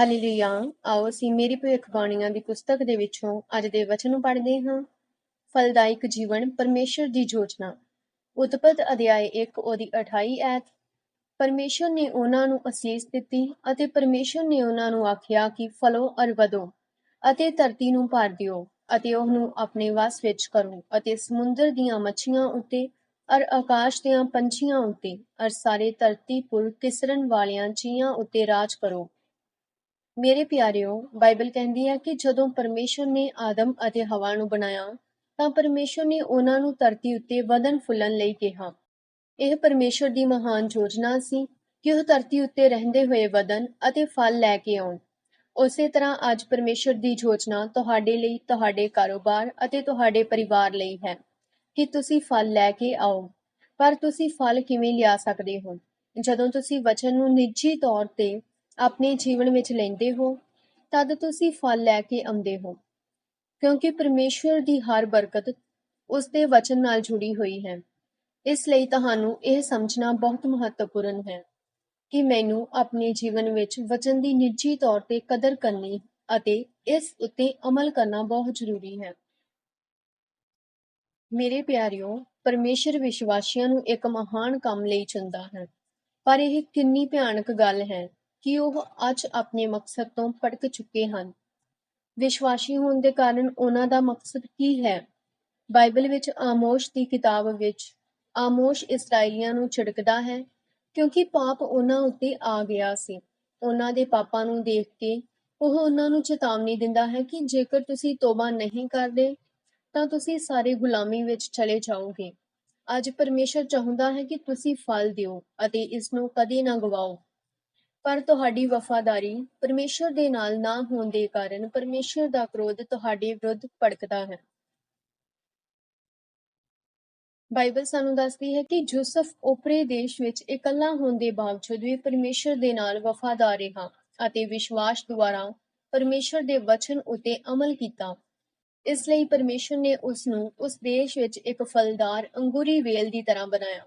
Hallelujah ਆਓ ਅਸੀਂ ਮੇਰੀ ਭਵਿੱਖਬਾਣੀਆਂ ਦੀ ਪੁਸਤਕ ਦੇ ਵਿੱਚੋਂ ਅੱਜ ਦੇ ਵਚਨ ਨੂੰ ਪੜ੍ਹਦੇ ਹਾਂ। ਫਲਦਾਇਕ ਜੀਵਨ ਪਰਮੇਸ਼ਰ ਦੀ ਯੋਜਨਾ। ਉਤਪਤ ਅਧਿਆਇ 1 ਉਹਦੀ 28 ਐਤ। ਪਰਮੇਸ਼ਰ ਨੇ ਉਹਨਾਂ ਨੂੰ ਅਸੀਸ ਦਿੱਤੀ ਅਤੇ ਪਰਮੇਸ਼ਰ ਨੇ ਉਹਨਾਂ ਨੂੰ ਆਖਿਆ ਕਿ ਫਲੋ ਅਰ ਵਧੋ ਅਤੇ ਧਰਤੀ ਨੂੰ ਭਰ ਦਿਓ ਅਤੇ ਉਹਨੂੰ ਆਪਣੇ ਵਸ ਵਿੱਚ ਕਰੋ ਅਤੇ ਸਮੁੰਦਰ ਦੀਆਂ ਮੱਛੀਆਂ ਉੱਤੇ ਅਰ ਆਕਾਸ਼ ਦੀਆਂ ਪੰਛੀਆਂ ਉੱਤੇ ਅਰ ਸਾਰੇ ਧਰਤੀ ਪੁਰ ਤਿਸਰਨ ਵਾਲਿਆਂ ਚੀਆਂ ਉੱਤੇ ਰਾਜ ਕਰੋ। ਮੇਰੇ ਪਿਆਰਿਓ, ਬਾਈਬਲ ਕਹਿੰਦੀ ਹੈ ਕਿ ਜਦੋਂ ਪਰਮੇਸ਼ਰ ਨੇ ਆਦਮ ਅਤੇ ਹਵਾ ਨੂੰ ਬਣਾਇਆ, ਤਾਂ ਪਰਮੇਸ਼ਰ ਨੇ ਉਹਨਾਂ ਨੂੰ ਧਰਤੀ ਉੱਤੇ ਵਧਣ ਫੁੱਲਣ ਲਈ ਕਿਹਾ। ਇਹ ਪਰਮੇਸ਼ਰ ਦੀ ਮਹਾਨ ਯੋਜਨਾ ਸੀ ਕਿ ਉਹ ਧਰਤੀ ਉੱਤੇ ਰਹਿੰਦੇ ਹੋਏ ਵਧਣ ਅਤੇ ਫਲ ਲੈ ਕੇ ਆਉਣ। ਉਸੇ ਤਰ੍ਹਾਂ ਅੱਜ ਪਰਮੇਸ਼ਰ ਦੀ ਯੋਜਨਾ ਤੁਹਾਡੇ ਲਈ, ਤੁਹਾਡੇ ਕਾਰੋਬਾਰ ਅਤੇ ਤੁਹਾਡੇ ਪਰਿਵਾਰ ਲਈ ਹੈ ਕਿ ਤੁਸੀਂ ਫਲ ਲੈ ਕੇ ਆਓ। ਪਰ ਤੁਸੀਂ ਫਲ ਕਿਵੇਂ ਲਿਆ ਸਕਦੇ ਹੋ? ਜਦੋਂ ਤੁਸੀਂ ਵਚਨ ਨੂੰ ਨਿੱਜੀ ਤੌਰ ਤੇ ਆਪਣੇ ਜੀਵਨ ਵਿੱਚ ਲੈਂਦੇ ਹੋ, ਤਦ ਤੁਸੀਂ ਫਲ ਲੈ ਕੇ ਆਉਂਦੇ ਹੋ। ਕਿਉਂਕਿ ਪਰਮੇਸ਼ਵਰ ਦੀ ਹਰ ਬਰਕਤ ਉਸ ਦੇ ਵਚਨ ਨਾਲ ਜੁੜੀ ਹੋਈ ਹੈ। ਇਸ ਲਈ ਤੁਹਾਨੂੰ ਇਹ ਸਮਝਣਾ ਬਹੁਤ ਮਹੱਤਵਪੂਰਨ ਹੈ ਕਿ ਮੈਨੂੰ ਆਪਣੇ ਜੀਵਨ ਵਿੱਚ ਵਚਨ ਦੀ ਨਿੱਜੀ ਤੌਰ ਤੇ ਕਦਰ ਕਰਨੀ ਅਤੇ ਇਸ ਉੱਤੇ ਅਮਲ ਕਰਨਾ ਬਹੁਤ ਜ਼ਰੂਰੀ ਹੈ। ਮੇਰੇ ਪਿਆਰਿਓ, ਪਰਮੇਸ਼ਰ ਵਿਸ਼ਵਾਸੀਆਂ ਨੂੰ ਇੱਕ ਮਹਾਨ ਕੰਮ ਲਈ ਚੁਣਦਾ ਹੈ। ਪਰ ਇਹ ਕਿੰਨੀ ਭਿਆਨਕ ਗੱਲ ਹੈ ਕਿ ਉਹ ਅੱਜ ਆਪਣੇ ਮਕਸਦ ਤੋਂ ਭਟਕ ਚੁੱਕੇ ਹਨ। ਵਿਸ਼ਵਾਸੀ ਹੋਣ ਦੇ ਕਾਰਨ ਉਹਨਾਂ ਦਾ ਮਕਸਦ ਕੀ ਹੈ? ਬਾਈਬਲ ਵਿੱਚ ਆਮੋਸ਼ ਦੀ ਕਿਤਾਬ ਵਿੱਚ ਆਮੋਸ਼ ਇਸرائیਲੀਆਂ ਨੂੰ ਛਿੜਕਦਾ ਹੈ ਕਿਉਂਕਿ ਪਾਪ ਉਹਨਾਂ ਉੱਤੇ ਆ ਗਿਆ ਸੀ। ਉਹਨਾਂ ਦੇ ਪਾਪਾਂ ਨੂੰ ਦੇਖ ਕੇ ਉਹ ਉਹਨਾਂ ਨੂੰ ਚੇਤਾਵਨੀ ਦਿੰਦਾ ਹੈ ਕਿ ਜੇਕਰ ਤੁਸੀਂ ਤੋਬਾ ਨਹੀਂ ਕਰਦੇ, ਤਾਂ ਤੁਸੀਂ ਸਾਰੇ ਗੁਲਾਮੀ ਵਿੱਚ ਚਲੇ ਜਾਓਗੇ। ਅੱਜ ਪਰਮੇਸ਼ਰ ਚਾਹੁੰਦਾ ਹੈ ਕਿ ਤੁਸੀਂ ਫਲ ਦਿਓ ਅਤੇ ਇਸ ਨੂੰ ਕਦੇ ਨਾ ਗਵਾਓ। ਪਰ ਤੁਹਾਡੀ ਵਫਾਦਾਰੀ ਪਰਮੇਸ਼ਰ ਦੇ ਨਾਲ ਨਾ ਹੋਣ ਦੇ ਕਾਰਨ ਪਰਮੇਸ਼ਰ ਦਾ ਕ੍ਰੋਧ ਤੁਹਾਡੇ ਵਿਰੁੱਧ ਭੜਕਦਾ ਹੈ। ਬਾਈਬਲ ਸਾਨੂੰ ਦੱਸਦੀ ਹੈ ਕਿ ਯੂਸਫ ਓਪਰੇ ਦੇਸ਼ ਵਿੱਚ ਇਕੱਲਾ ਹੋਣ ਦੇ ਬਾਵਜੂਦ ਵੀ ਪਰਮੇਸ਼ਰ ਦੇ ਨਾਲ ਵਫਾਦਾਰ ਰਿਹਾ ਅਤੇ ਵਿਸ਼ਵਾਸ ਦੁਆਰਾ ਪਰਮੇਸ਼ਰ ਦੇ ਵਚਨ ਉਤੇ ਅਮਲ ਕੀਤਾ। ਇਸ ਲਈ ਪਰਮੇਸ਼ਰ ਨੇ ਉਸ ਨੂੰ ਉਸ ਦੇਸ਼ ਵਿੱਚ ਇੱਕ ਫਲਦਾਰ, ਅੰਗੂਰੀ ਵੇਲ ਦੀ ਤਰ੍ਹਾਂ ਬਣਾਇਆ।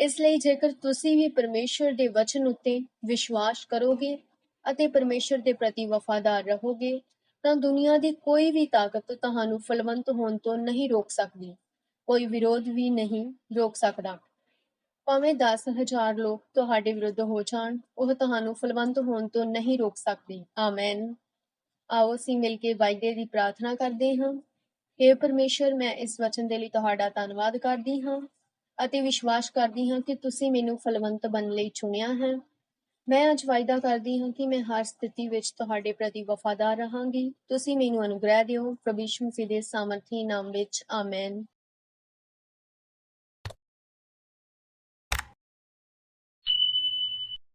ਇਸ ਲਈ ਜੇਕਰ ਤੁਸੀਂ ਵੀ ਪਰਮੇਸ਼ਰ ਦੇ ਵਚਨ ਉੱਤੇ ਵਿਸ਼ਵਾਸ ਕਰੋਗੇ ਅਤੇ ਪਰਮੇਸ਼ਰ ਦੇ ਪ੍ਰਤੀ ਵਫਾਦਾਰ ਰਹੋਗੇ, ਤਾਂ ਦੁਨੀਆ ਦੀ ਕੋਈ ਵੀ ਤਾਕਤ ਤੁਹਾਨੂੰ ਫਲਵੰਤ ਹੋਣ ਤੋਂ ਨਹੀਂ ਰੋਕ ਸਕਦੀ। ਕੋਈ ਵਿਰੋਧ ਵੀ ਨਹੀਂ ਰੋਕ ਸਕਦਾ। ਭਾਵੇਂ 10000 ਲੋਕ ਤੁਹਾਡੇ ਵਿਰੁੱਧ ਹੋ ਜਾਣ, ਉਹ ਤੁਹਾਨੂੰ ਫਲਵੰਤ ਹੋਣ ਤੋਂ ਨਹੀਂ ਰੋਕ ਸਕਦੇ। ਆਮੇਨ। ਆਓ ਅਸੀਂ ਮਿਲ ਕੇ ਵਾਅਦੇ ਦੀ ਪ੍ਰਾਰਥਨਾ ਕਰਦੇ ਹਾਂ। हे ਪਰਮੇਸ਼ਰ, ਮੈਂ ਇਸ ਵਚਨ ਦੇ ਲਈ ਤੁਹਾਡਾ ਧੰਨਵਾਦ ਕਰਦੀ ਹਾਂ। ਅਤੇ ਵਿਸ਼ਵਾਸ ਕਰਦੀ ਹਾਂ ਕਿ ਤੁਸੀਂ ਮੈਨੂੰ ਫਲਵੰਤ ਬਣਨ ਲਈ ਚੁਣਿਆ ਹੈ। ਮੈਂ ਅੱਜ ਵਾਅਦਾ ਕਰਦੀ ਹਾਂ ਕਿ ਮੈਂ ਹਰ ਸਥਿਤੀ ਵਿੱਚ ਤੁਹਾਡੇ ਪ੍ਰਤੀ ਵਫਾਦਾਰ ਰਹਾਂਗੀ। ਤੁਸੀਂ ਮੈਨੂੰ ਅਨੁਗ੍ਰਹਿ ਦਿਓ। ਪ੍ਰਭੂ ਯਿਸੂ ਮਸੀਹ ਦੇ ਸਾਮਰਥੀ ਨਾਮ ਵਿੱਚ, ਆਮੇਨ।